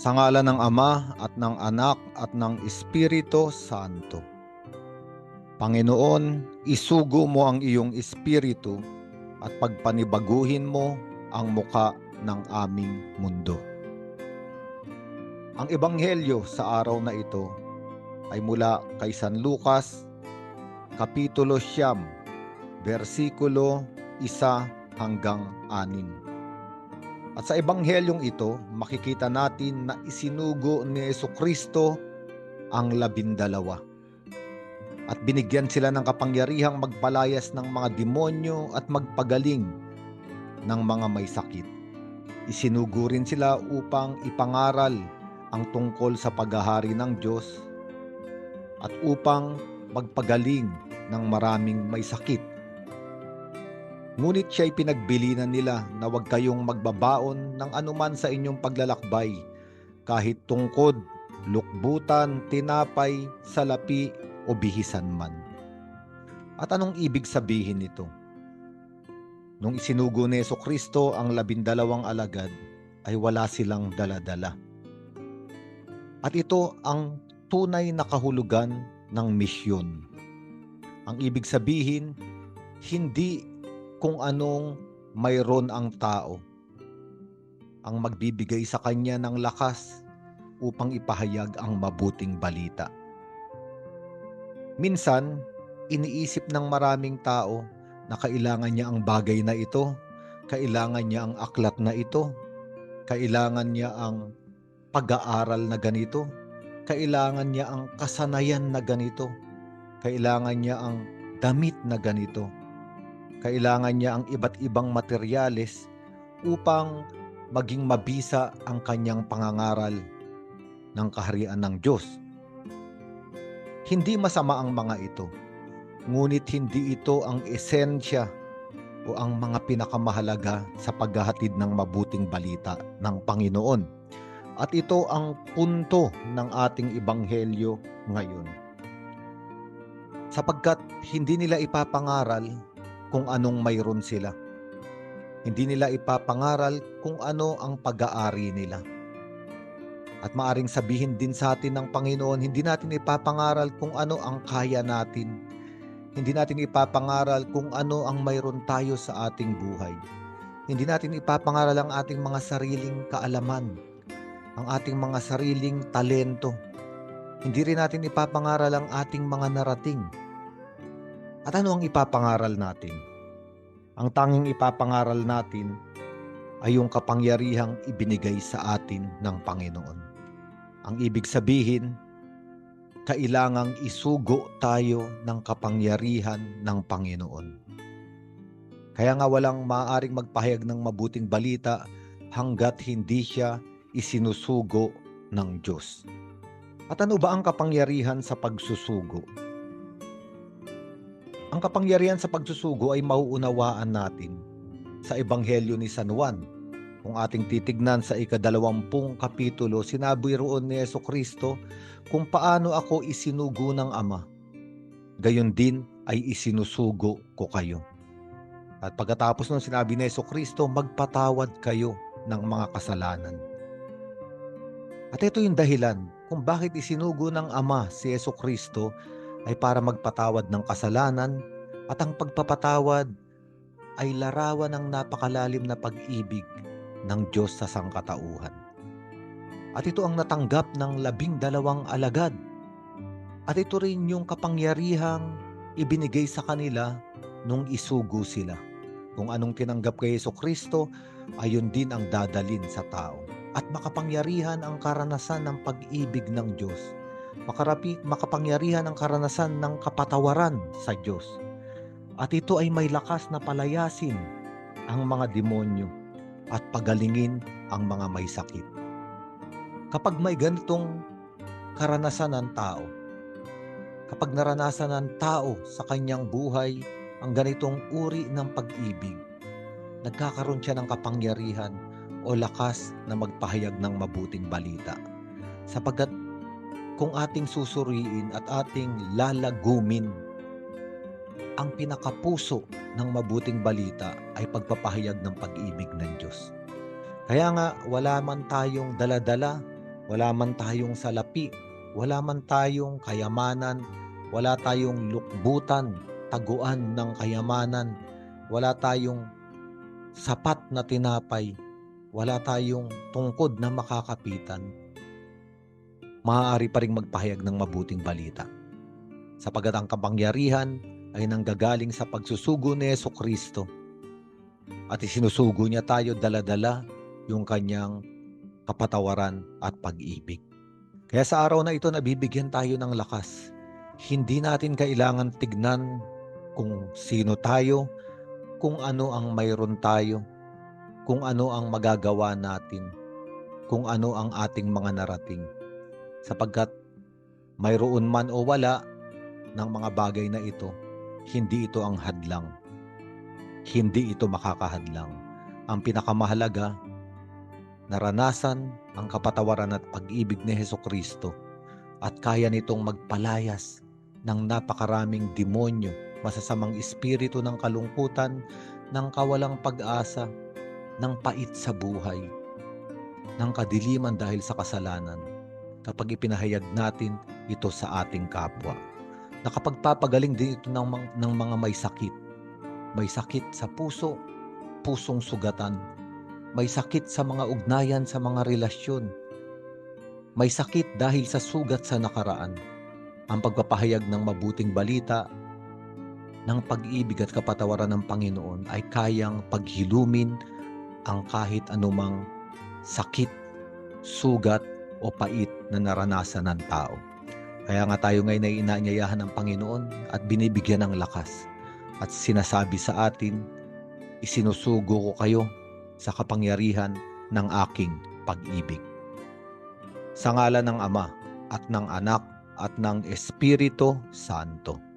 Sa ngala ng Ama at ng Anak at ng Espiritu Santo. Panginoon, isugo mo ang iyong espiritu at pagpanibaguhin mo ang muka ng aming mundo. Ang ebanghelyo sa araw na ito ay mula kay San Lucas, Kapitulo Siyam, versikulo 1 hanggang 6. At sa ebanghelyong ito, makikita natin na isinugo ni Yeso Kristo ang labindalawa. At binigyan sila ng kapangyarihang magpalayas ng mga demonyo at magpagaling ng mga may sakit. Isinugo rin sila upang ipangaral ang tungkol sa paghahari ng Diyos at upang magpagaling ng maraming may sakit. Ngunit siya'y pinagbilinan nila na huwag kayong magbabaon ng anuman sa inyong paglalakbay, kahit tungkod, lukbutan, tinapay, salapi o bihisan man. At anong ibig sabihin nito? Nung isinugo ni Yeso Kristo ang labindalawang alagad, ay wala silang daladala. At ito ang tunay na kahulugan ng misyon. Ang ibig sabihin, hindi kung anong mayroon ang tao ang magbibigay sa kanya ng lakas upang ipahayag ang mabuting balita. Minsan, iniisip ng maraming tao na kailangan niya ang bagay na ito, kailangan niya ang aklat na ito, kailangan niya ang pag-aaral na ganito, kailangan niya ang kasanayan na ganito, kailangan niya ang damit na ganito, kailangan niya ang iba't ibang materyales upang maging mabisa ang kanyang pangangaral ng kaharian ng Diyos. Hindi masama ang mga ito, ngunit hindi ito ang esensya o ang mga pinakamahalaga sa paghahatid ng mabuting balita ng Panginoon. At ito ang punto ng ating ibanghelyo ngayon. Sapagkat hindi nila ipapangaral kung anong mayroon sila. Hindi nila ipapangaral kung ano ang pag-aari nila. At maaring sabihin din sa atin ng Panginoon, hindi natin ipapangaral kung ano ang kaya natin. Hindi natin ipapangaral kung ano ang mayroon tayo sa ating buhay. Hindi natin ipapangaral ang ating mga sariling kaalaman, ang ating mga sariling talento. Hindi rin natin ipapangaral ang ating mga narating. At ano ang ipapangaral natin? Ang tanging ipapangaral natin ay yung kapangyarihang ibinigay sa atin ng Panginoon. Ang ibig sabihin, kailangang isugo tayo ng kapangyarihan ng Panginoon. Kaya nga walang maaaring magpahayag ng mabuting balita hanggat hindi siya isinusugo ng Diyos. At ano ba ang kapangyarihan sa pagsusugo? Ang kapangyarihan sa pagsusugo ay mauunawaan natin sa Ebanghelyo ni San Juan. Kung ating titignan sa ikadalawampung kapitulo, sinabi roon ni Yeso Kristo kung paano ako isinugo ng Ama. Gayon din ay isinusugo ko kayo. At pagkatapos nun sinabi ni Yeso Kristo, magpatawad kayo ng mga kasalanan. At ito yung dahilan kung bakit isinugo ng Ama si Yeso Kristo ay para magpatawad ng kasalanan at ang pagpapatawad ay larawan ng napakalalim na pag-ibig ng Diyos sa sangkatauhan. At ito ang natanggap ng labing dalawang alagad. At ito rin yung kapangyarihang ibinigay sa kanila nung isugo sila. Kung anong tinanggap kay Yeso Kristo, ayon din ang dadalin sa tao. At makapangyarihan ang karanasan ng pag-ibig ng Diyos makarapi, makapangyarihan ang karanasan ng kapatawaran sa Diyos. At ito ay may lakas na palayasin ang mga demonyo at pagalingin ang mga may sakit. Kapag may ganitong karanasan ng tao, kapag naranasan ng tao sa kanyang buhay ang ganitong uri ng pag-ibig, nagkakaroon siya ng kapangyarihan o lakas na magpahayag ng mabuting balita. Sapagkat kung ating susuriin at ating lalagumin ang pinakapuso ng mabuting balita ay pagpapahayag ng pag-ibig ng Diyos. Kaya nga wala man tayong daladala wala man tayong salapi, wala man tayong kayamanan, wala tayong lukbutan, taguan ng kayamanan, wala tayong sapat na tinapay, wala tayong tungkod na makakapitan, maaari pa ring magpahayag ng mabuting balita. Sapagat ang kapangyarihan ay nanggagaling sa pagsusugo ni Yeso Kristo at isinusugo niya tayo daladala yung kanyang kapatawaran at pag-ibig. Kaya sa araw na ito, nabibigyan tayo ng lakas. Hindi natin kailangan tignan kung sino tayo, kung ano ang mayroon tayo, kung ano ang magagawa natin, kung ano ang ating mga narating. Sapagkat mayroon man o wala ng mga bagay na ito, hindi ito ang hadlang. Hindi ito makakahadlang. Ang pinakamahalaga, naranasan ang kapatawaran at pag-ibig ni Heso Kristo at kaya nitong magpalayas ng napakaraming demonyo, masasamang espiritu ng kalungkutan, ng kawalang pag-asa, ng pait sa buhay, ng kadiliman dahil sa kasalanan kapag ipinahayag natin ito sa ating kapwa. Nakapagpapagaling din ito ng, ng mga may sakit. May sakit sa puso, pusong sugatan. May sakit sa mga ugnayan sa mga relasyon. May sakit dahil sa sugat sa nakaraan. Ang pagpapahayag ng mabuting balita ng pag-ibig at kapatawaran ng Panginoon ay kayang paghilumin ang kahit anumang sakit, sugat o pait na naranasan ng tao. Kaya nga tayo ngayon ay inaanyayahan ng Panginoon at binibigyan ng lakas at sinasabi sa atin, isinusugo ko kayo sa kapangyarihan ng aking pag-ibig. Sa ngala ng Ama at ng Anak at ng Espiritu Santo.